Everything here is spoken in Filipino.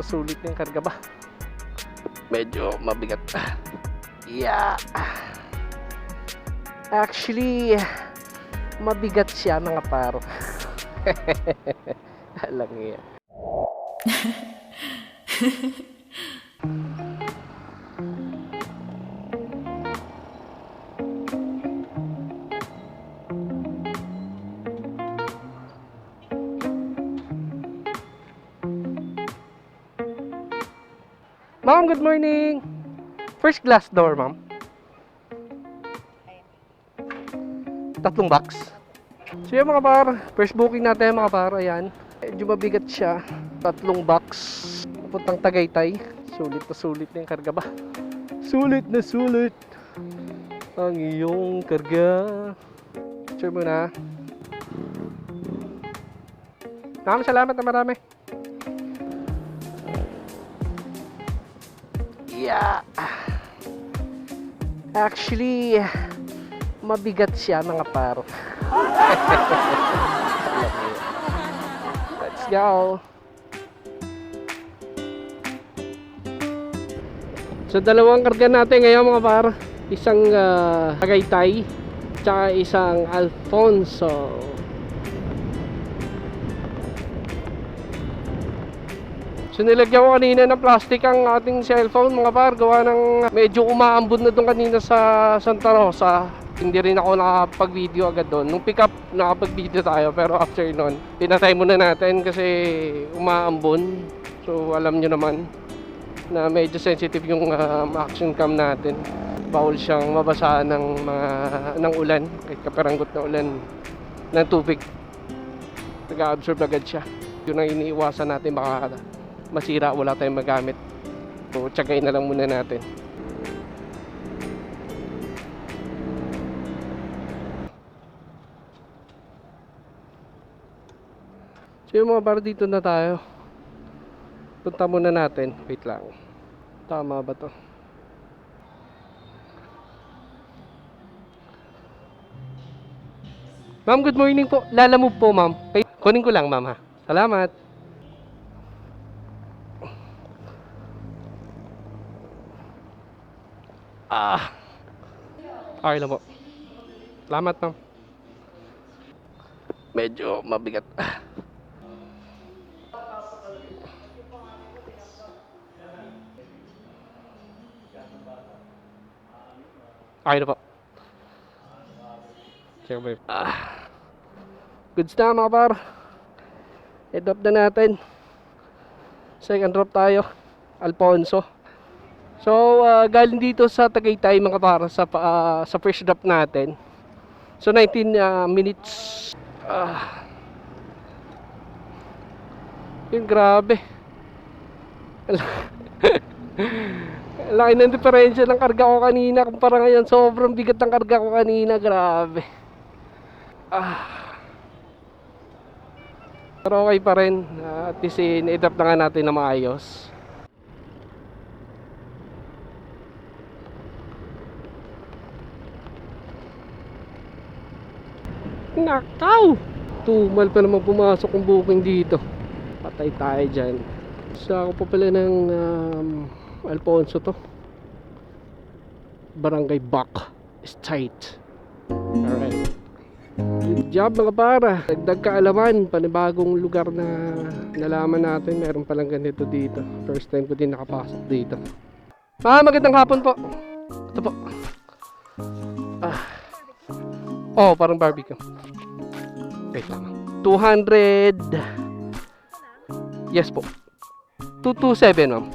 sulit yung karga ba? Medyo mabigat. Yeah. Actually, mabigat siya mga paro. Alam niya. Ma'am, good morning. First glass door, ma'am. Tatlong box. So yan mga par, first booking natin mga par, ayan. Medyo mabigat siya. Tatlong box. Pupuntang Tagaytay. Sulit na sulit na yung karga ba? Sulit na sulit. Ang iyong karga. Sure muna. Maraming salamat na marami. Yeah. Actually, mabigat siya mga paro. Let's go. So dalawang karga natin ngayon mga par. Isang uh, Tagaytay tsaka isang Alfonso. So nilagyan ko kanina ng plastic ang ating cellphone mga par. Gawa ng medyo umaambon na doon kanina sa Santa Rosa. Hindi rin ako nakapag-video agad doon. Nung pick up nakapag-video tayo pero after nun pinatay muna natin kasi umaambon. So alam nyo naman na medyo sensitive yung um, action cam natin. Bawal siyang mabasa ng mga ng ulan kahit kaperanggot na ulan ng tubig. Nag-absorb agad siya. Yun ang iniiwasan natin baka masira wala tayong magamit so tsagay na lang muna natin so yung mga bar dito na tayo punta muna natin wait lang tama ba to Ma'am, good morning po. Lalamove po, ma'am. Kunin ko lang, ma'am, ha. Salamat. Ah. Okay lang po. Salamat, ma'am. Medyo mabigat. Okay na po. Check yun. Ah. Goods na mga par. I-drop na natin. Second drop tayo. Alfonso. So, uh, galing dito sa Tagaytay mga para sa ah, sa first drop natin. So 19 uh, minutes. Ah. Yung grabe. Laki ng diferensya ng karga ko kanina kumpara ngayon. Sobrang bigat ng karga ko kanina. Grabe. Ah. Pero okay pa rin. Uh, at least in-adapt na nga natin na maayos. Nakaw! Tumal pa naman pumasok ang booking dito. Patay tayo dyan. Sa ako pa pala ng um, Alfonso to. Barangay Bak Estate. Alright. Good job mga para. Dagdag kaalaman, panibagong lugar na nalaman natin. Meron palang ganito dito. First time ko din nakapasok dito. Ah, magandang hapon po. Ito po. Ah. Oh, parang barbecue. Wait lang. 200. Yes po. 227, ma'am.